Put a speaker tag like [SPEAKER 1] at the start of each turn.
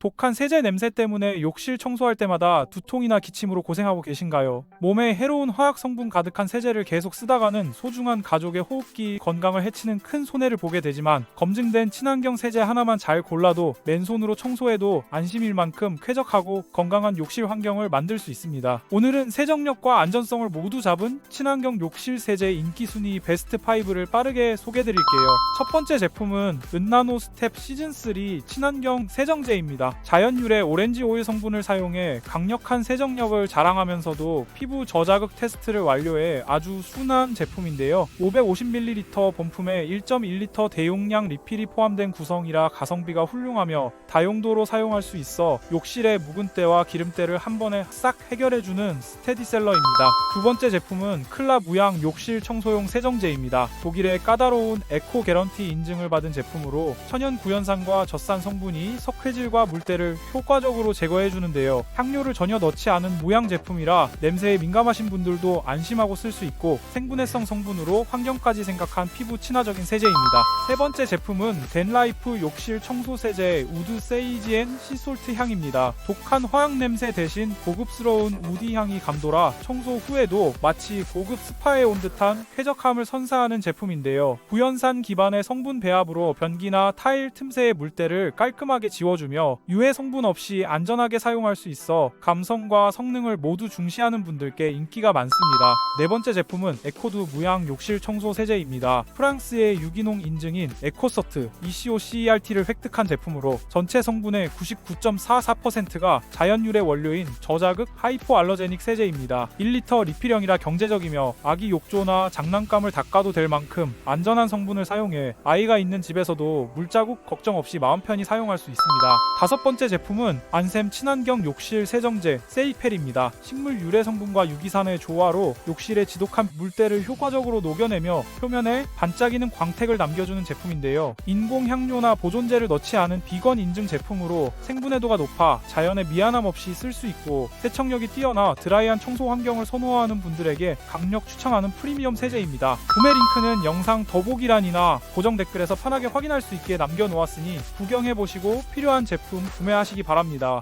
[SPEAKER 1] 독한 세제 냄새 때문에 욕실 청소할 때마다 두통이나 기침으로 고생하고 계신가요? 몸에 해로운 화학 성분 가득한 세제를 계속 쓰다가는 소중한 가족의 호흡기 건강을 해치는 큰 손해를 보게 되지만 검증된 친환경 세제 하나만 잘 골라도 맨손으로 청소해도 안심일 만큼 쾌적하고 건강한 욕실 환경을 만들 수 있습니다. 오늘은 세정력과 안전성을 모두 잡은 친환경 욕실 세제 인기 순위 베스트 5를 빠르게 소개드릴게요. 첫 번째 제품은 은나노 스텝 시즌 3 친환경 세정제입니다. 자연 유래 오렌지 오일 성분을 사용해 강력한 세정력을 자랑하면서도 피부 저자극 테스트를 완료해 아주 순한 제품인데요. 550ml 본품에 1.1L 대용량 리필이 포함된 구성이라 가성비가 훌륭하며 다용도로 사용할 수 있어 욕실의 묵은 때와 기름때를 한 번에 싹 해결해주는 스테디셀러입니다. 두 번째 제품은 클라 무향 욕실 청소용 세정제입니다. 독일의 까다로운 에코 개런티 인증을 받은 제품으로 천연 구연산과 젖산 성분이 석회질과 물 때를 효과적으로 제거해 주는데요. 향료를 전혀 넣지 않은 무향 제품이라 냄새에 민감하신 분들도 안심하고 쓸 수 있고 생분해성 성분으로 환경까지 생각한 피부 친화적인 세제입니다. 세 번째 제품은 덴라이프 욕실 청소 세제 우드 세이지 앤 시솔트 향입니다. 독한 화학 냄새 대신 고급스러운 우디 향이 감돌아 청소 후에도 마치 고급 스파에 온 듯한 쾌적함을 선사하는 제품인데요. 구연산 기반의 성분 배합으로 변기나 타일 틈새의 물때를 깔끔하게 지워주며 유해 성분 없이 안전하게 사용할 수 있어 감성과 성능을 모두 중시하는 분들께 인기가 많습니다. 네 번째 제품은 에코두 무향 욕실 청소 세제입니다. 프랑스의 유기농 인증인 에코서트 ECO-CERT를 획득한 제품으로 전체 성분의 99.44%가 자연 유래 원료인 저자극 하이포 알러제닉 세제입니다. 1리터 리필형이라 경제적이며 아기 욕조나 장난감을 닦아도 될 만큼 안전한 성분을 사용해 아이가 있는 집에서도 물자국 걱정 없이 마음 편히 사용할 수 있습니다. 다섯 번째 제품은 안샘 친환경 욕실 세정제 세이펠입니다. 식물 유래 성분과 유기산의 조화로 욕실의 지독한 물때를 효과적으로 녹여내며 표면에 반짝이는 광택을 남겨주는 제품인데요. 인공 향료나 보존제를 넣지 않은 비건 인증 제품으로 생분해도가 높아 자연에 미안함 없이 쓸 수 있고 세척력이 뛰어나 드라이한 청소 환경을 선호하는 분들에게 강력 추천하는 프리미엄 세제입니다. 구매 링크는 영상 더보기란이나 고정 댓글에서 편하게 확인할 수 있게 남겨놓았으니 구경해보시고 필요한 제품 구매하시기 바랍니다.